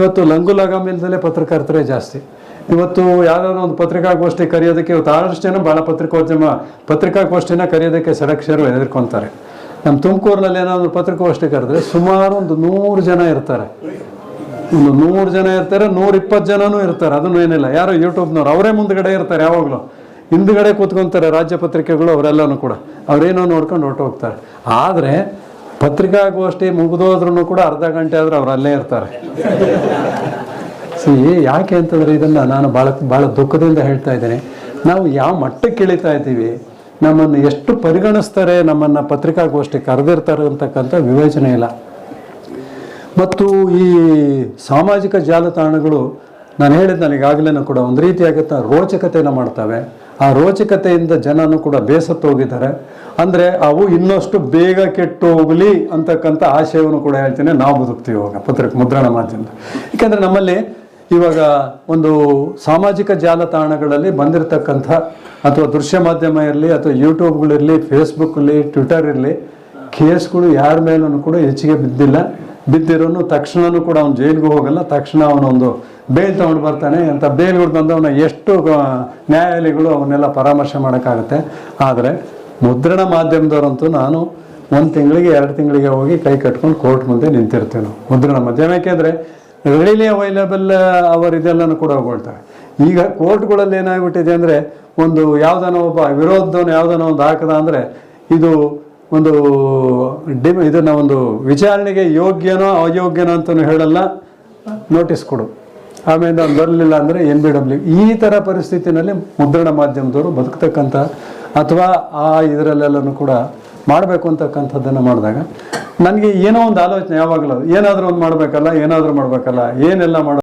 ಇವತ್ತು ಲಂಗು ಲಗಾಮಿಲ್ದಲೇ ಪತ್ರಕರ್ತರೇ ಜಾಸ್ತಿ. ಇವತ್ತು ಯಾವ್ದಾದ್ರು ಒಂದು ಪತ್ರಿಕಾಗೋಷ್ಠಿ ಕರೆಯೋದಕ್ಕೆ ಇವತ್ತು ಆದಷ್ಟು ಜನ ಭಾಳ ಪತ್ರಿಕೋದ್ಯಮ, ಪತ್ರಿಕಾಗೋಷ್ಠಿನ ಕರೆಯೋದಕ್ಕೆ ಸಡಕ್ಷರು ಹೆದರ್ಕೊಂತಾರೆ. ನಮ್ಮ ತುಮಕೂರಿನಲ್ಲಿ ಏನಾದ್ರು ಪತ್ರಿಕಾಗೋಷ್ಠಿ ಕರೆದ್ರೆ ಸುಮಾರು ಒಂದು ನೂರು ಜನ ಇರ್ತಾರೆ. ಒಂದು ನೂರು ಜನ ಇರ್ತಾರೆ ನೂರ ಇಪ್ಪತ್ತು ಜನನೂ ಇರ್ತಾರೆ. ಅದನ್ನು ಏನಿಲ್ಲ. ಯಾರು ಯೂಟ್ಯೂಬ್ನವ್ರು, ಅವರೇ ಮುಂದ್ಗಡೆ ಇರ್ತಾರೆ ಯಾವಾಗಲೂ. ಹಿಂದ್ಗಡೆ ಕೂತ್ಕೊಂತಾರೆ ರಾಜ್ಯ ಪತ್ರಿಕೆಗಳು ಅವರೆಲ್ಲನೂ ಕೂಡ. ಅವರೇನೋ ನೋಡ್ಕೊಂಡು ಹೊರಟೋಗ್ತಾರೆ. ಆದರೆ ಪತ್ರಿಕಾಗೋಷ್ಠಿ ಮುಗಿದೋದ್ರೂ ಕೂಡ ಅರ್ಧ ಗಂಟೆ ಆದ್ರೂ ಅವ್ರು ಅಲ್ಲೇ ಇರ್ತಾರೆ. ಸಿ ಯಾಕೆ ಅಂತಂದ್ರೆ ಇದನ್ನ ನಾನು ಭಾಳ ಭಾಳ ದುಃಖದಿಂದ ಹೇಳ್ತಾ ಇದ್ದೇನೆ. ನಾವು ಯಾವ ಮಟ್ಟಕ್ಕೆ ಇಳಿತಾ ಇದ್ದೀವಿ, ನಮ್ಮನ್ನು ಎಷ್ಟು ಪರಿಗಣಿಸ್ತಾರೆ, ನಮ್ಮನ್ನು ಪತ್ರಿಕಾಗೋಷ್ಠಿ ಕರೆದಿರ್ತಾರೆ ಅಂತಕ್ಕಂಥ ವಿವೇಚನೆ ಇಲ್ಲ. ಮತ್ತು ಈ ಸಾಮಾಜಿಕ ಜಾಲತಾಣಗಳು, ನಾನು ಹೇಳಿದ ನನಗಾಗಲೇ ಕೂಡ ಒಂದು ರೀತಿಯಾಗತ್ತ ರೋಚಕತೆಯನ್ನು ಮಾಡ್ತವೆ. ಆ ರೋಚಕತೆಯಿಂದ ಜನನು ಕೂಡ ಬೇಸತ್ತು ಹೋಗಿದ್ದಾರೆ. ಅಂದರೆ ಅವು ಇನ್ನಷ್ಟು ಬೇಗ ಕೆಟ್ಟು ಹೋಗಲಿ ಅಂತಕ್ಕಂಥ ಆಶಯವನ್ನು ಕೂಡ ಹೇಳ್ತೇನೆ. ನಾವು ಬದುಕ್ತೀವಿ ಇವಾಗ ಪತ್ರಿಕೆ ಮುದ್ರಣ ಮಾಧ್ಯಮದ. ಯಾಕೆಂದರೆ ನಮ್ಮಲ್ಲಿ ಇವಾಗ ಒಂದು ಸಾಮಾಜಿಕ ಜಾಲತಾಣಗಳಲ್ಲಿ ಬಂದಿರತಕ್ಕಂಥ ಅಥವಾ ದೃಶ್ಯ ಮಾಧ್ಯಮ ಇರಲಿ ಅಥವಾ ಯೂಟ್ಯೂಬ್ಗಳಿರಲಿ ಫೇಸ್ಬುಕ್ ಇರಲಿ ಟ್ವಿಟರ್ ಇರಲಿ, ಕೇಸ್ಗಳು ಯಾರ ಮೇಲೂ ಕೂಡ ಹೆಚ್ಚಿಗೆ ಬಿದ್ದಿಲ್ಲ. ಬಿದ್ದಿರೋನು ತಕ್ಷಣನೂ ಕೂಡ ಅವ್ನು ಜೈಲಿಗೂ ಹೋಗಲ್ಲ, ತಕ್ಷಣ ಅವನೊಂದು ಬೇಲ್ ತಗೊಂಡು ಬರ್ತಾನೆ. ಅಂತ ಬೇಲ್ಗಳು ಅವನ ಎಷ್ಟು ನ್ಯಾಯಾಲಯಗಳು ಅವನ್ನೆಲ್ಲ ಪರಾಮರ್ಶೆ ಮಾಡೋಕ್ಕಾಗುತ್ತೆ. ಆದರೆ ಮುದ್ರಣ ಮಾಧ್ಯಮದವರಂತೂ ನಾನು ಒಂದು ತಿಂಗಳಿಗೆ, ಎರಡು ತಿಂಗಳಿಗೆ ಹೋಗಿ ಕೈ ಕಟ್ಕೊಂಡು ಕೋರ್ಟ್ ಮುಂದೆ ನಿಂತಿರ್ತೇವೆ ನಾವು ಮುದ್ರಣ ಮಾಧ್ಯಮ ಯಾಕೆಂದರೆ ರೈಲಿ ಅವೈಲೇಬಲ್, ಅವರ್ ಕೂಡ ಹೋಗ್ಕೊಳ್ತಾರೆ ಈಗ ಕೋರ್ಟ್ಗಳಲ್ಲಿ ಏನಾಗ್ಬಿಟ್ಟಿದೆ ಅಂದರೆ ಒಂದು ಯಾವ್ದಾನ ಒಬ್ಬ ವಿರೋಧವನ್ನು ಯಾವ್ದಾನ ಒಂದು ಹಾಕದ ಅಂದರೆ ಇದು ಒಂದು ಡಿ ಇದನ್ನ ಒಂದು ವಿಚಾರಣೆಗೆ ಯೋಗ್ಯನೋ ಅಯೋಗ್ಯನೋ ಅಂತಲೂ ಹೇಳಲ್ಲ. ನೋಟಿಸ್ ಕೊಡು. ಆಮೇಲೆ ಅವ್ನು ಬರಲಿಲ್ಲ ಅಂದರೆ ಎನ್ ಬಿ ಡಬ್ಲ್ಯೂ ಈ ಥರ ಪರಿಸ್ಥಿತಿನಲ್ಲಿ ಮುದ್ರಣ ಮಾಧ್ಯಮದವರು ಬದುಕ್ತಕ್ಕಂಥ ಅಥವಾ ಆ ಇದರಲ್ಲೆಲ್ಲನೂ ಕೂಡ ಮಾಡಬೇಕು ಅಂತಕ್ಕಂಥದ್ದನ್ನು ಮಾಡಿದಾಗ ನನಗೆ ಏನೋ ಒಂದು ಆಲೋಚನೆ ಯಾವಾಗಲೂ ಏನಾದರೂ ಒಂದು ಮಾಡಬೇಕಲ್ಲ, ಏನಾದರೂ ಮಾಡಬೇಕಲ್ಲ, ಏನೆಲ್ಲ ಮಾಡೋ